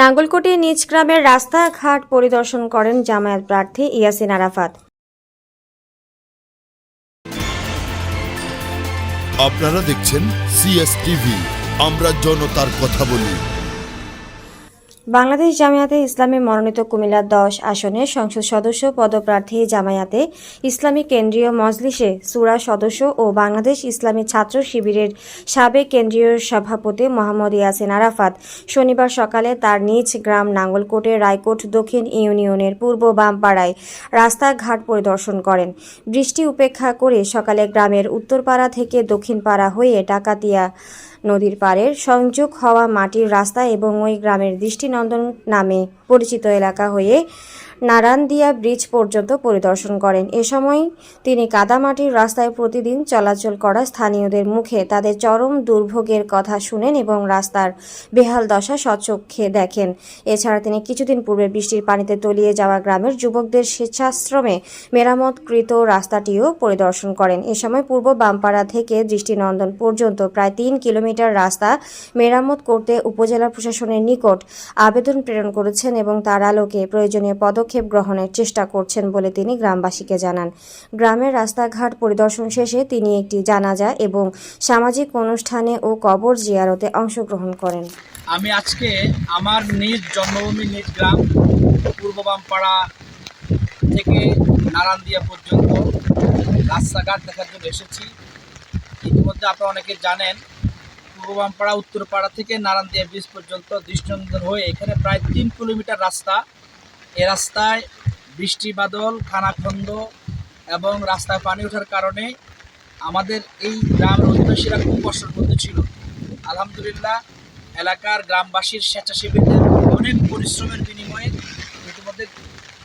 নাঙ্গলকোটে নিজ গ্রামের রাস্তাঘাট পরিদর্শন করেন জামায়াত প্রার্থী ইয়াসিন আরাফাত। আপনারা দেখছেন সিএস টিভি আমরা জনতার কথা বলি। বাংলাদেশ জামায়াতে ইসলামী মনোনীত কুমিল্লা দশ আসনের সংসদ সদস্য পদপ্রার্থী জামায়াতে ইসলামী কেন্দ্রীয় মজলিসে সুরা সদস্য ও বাংলাদেশ ইসলামী ছাত্র শিবিরের সাবেক কেন্দ্রীয় সভাপতি মোহাম্মদ ইয়াসিন আরাফাত। শনিবার সকালে তার নিজ গ্রাম নাঙ্গলকোটের রায়কোট দক্ষিণ ইউনিয়নের পূর্ব বামপাড়ায় রাস্তাঘাট পরিদর্শন করেন। বৃষ্টি উপেক্ষা করে সকালে গ্রামের উত্তরপাড়া থেকে দক্ষিণপাড়া হয়ে ডাকাতিয়া নদীর পাড়ের সংযোগ হওয়া মাটির রাস্তা এবং ওই গ্রামের দৃষ্টিনন্দন নামে পরিচিত এলাকা হয়ে নারায়ণদিয়া ব্রিজ পর্যন্ত পরিদর্শন করেন। এ সময় তিনি কাদামাটির রাস্তায় প্রতিদিন চলাচল করা স্থানীয়দের মুখে তাদের চরম দুর্ভোগের কথা শুনেন এবং রাস্তার বেহাল দশা স্বচক্ষে দেখেন। এছাড়া তিনি কিছুদিন পূর্বে বৃষ্টির পানিতে তলিয়ে যাওয়া গ্রামের যুবকদের স্বেচ্ছাশ্রমে মেরামতকৃত রাস্তাটিও পরিদর্শন করেন। এ সময় পূর্ব বামপাড়া থেকে দৃষ্টিনন্দন পর্যন্ত প্রায় তিন কিলোমিটার রাস্তা মেরামত করতে উপজেলা প্রশাসনের নিকট আবেদন প্রেরণ করেছেন এবং তার আলোকে প্রয়োজনীয় পদক্ষেপ গ্রহণের চেষ্টা করছেন বলে তিনি গ্রামবাসীকে জানান। গ্রামের রাস্তাঘাট পরিদর্শন শেষে তিনি একটি জানাজা এবং সামাজিক অনুষ্ঠানে ও কবর জিয়ারতে অংশগ্রহণ করেন। আমি আজকে আমার নিজ জন্মভূমি নিজ গ্রাম, পূর্ব বামপাড়া থেকে নারায়ণদিয়া পর্যন্ত রাস্তাঘাট দেখার জন্য এসেছি। ইতিমধ্যে আপনারা অনেকে জানেন পূর্ব উত্তরপাড়া থেকে নারায়ণদিয়া ব্রিজ পর্যন্ত দৃষ্টিনন্দন হয়ে এখানে প্রায় তিন কিলোমিটার রাস্তা। এ রাস্তায় বৃষ্টি বাদল, খানাখন্দ এবং রাস্তায় পানি ওঠার কারণে আমাদের এই গ্রামের অধিবাসীরা খুব কষ্টের ছিল। আলহামদুলিল্লাহ, এলাকার গ্রামবাসীর স্বেচ্ছাসেবীদের অনেক পরিশ্রমের বিনিময়ে ইতিমধ্যে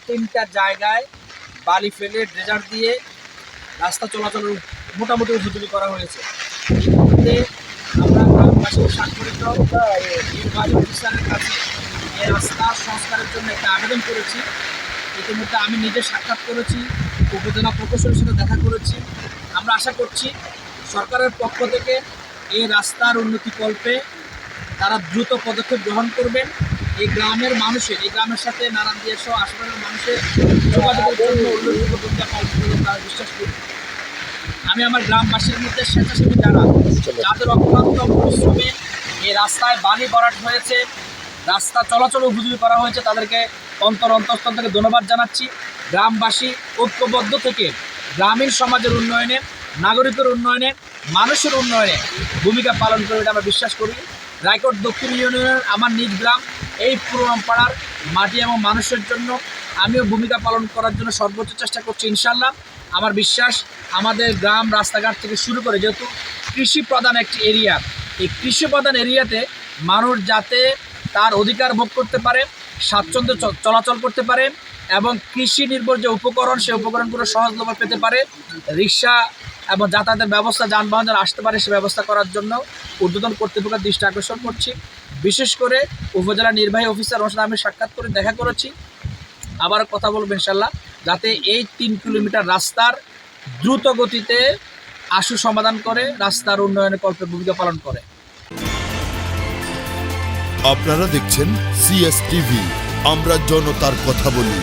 তিনটা জায়গায় বালি ফেলে ড্রেজার দিয়ে রাস্তা চলাচলের মোটামুটি উপযোগী করা হয়েছে। ইতিমধ্যে এই রাস্তা সংস্কারের জন্য একটা আবেদন করেছি ইতিমধ্যে আমি নিজে সাক্ষাৎ করেছি উপজেলা প্রকৌশলীর সাথে দেখা করেছি আমরা আশা করছি সরকারের পক্ষ থেকে এই রাস্তার উন্নতিকল্পে তারা দ্রুত পদক্ষেপ গ্রহণ করবেন এই গ্রামের মানুষের এই গ্রামের সাথে নানান দিয়ে সহ আশেপাশের মানুষের যোগাযোগের জন্য উল্লেখযোগ্য ভূমিকা পালন করবেন তারা বিশ্বাস করি আমি আমার গ্রামবাসীর মধ্যে স্বেচ্ছাসেবী যারা, যাদের অক্লান্ত পরিশ্রমে এই রাস্তায় বালি ভরাট হয়েছে, রাস্তা চলাচল উপযোগী করা হয়েছে, তাদেরকে অন্তর অন্তঃস্থল থেকে ধন্যবাদ জানাচ্ছি। গ্রামবাসী ঐক্যবদ্ধ থেকে গ্রামীণ সমাজের উন্নয়নে, নাগরিকের উন্নয়নে, মানুষের উন্নয়নে ভূমিকা পালন করবে এটা আমরা বিশ্বাস করি। রায়কোট দক্ষিণ ইউনিয়নের আমার নিজ গ্রাম, এই পাড়ার মাটি এবং মানুষের জন্য আমিও ভূমিকা পালন করার জন্য সর্বোচ্চ চেষ্টা করছি ইনশাল্লাহ আমার বিশ্বাস আমাদের গ্রাম, রাস্তাঘাট থেকে শুরু করে যেহেতু কৃষি প্রধান একটি এরিয়া এই কৃষি প্রধান এরিয়াতে মানুষ যাতে তার অধিকার ভোগ করতে পারে, স্বাচ্ছন্দ্য চলাচল করতে পারে এবং কৃষি নির্ভর যে উপকরণ, সেই উপকরণগুলো সহজলভ্য পেতে পারে, রিক্সা এবং যাতায়াতের ব্যবস্থা, যানবাহন যেন আসতে পারে সে ব্যবস্থা করার জন্য ঊর্ধ্বতন কর্তৃপক্ষের দৃষ্টি আকর্ষণ করছি। বিশেষ করে উপজেলা নির্বাহী অফিসার সাথে আমি সাক্ষাৎ করে দেখা করেছি। আবার কথা বলব ইনশাল্লাহ যাতে এই তিন কিলোমিটার রাস্তার দ্রুত গতিতে আশু সমাধান করে, রাস্তার উন্নয়নের কল্পে ভূমিকা পালন করে। আপনারা দেখছেন সিএস টিভি আমরা জনতার কথা বলি।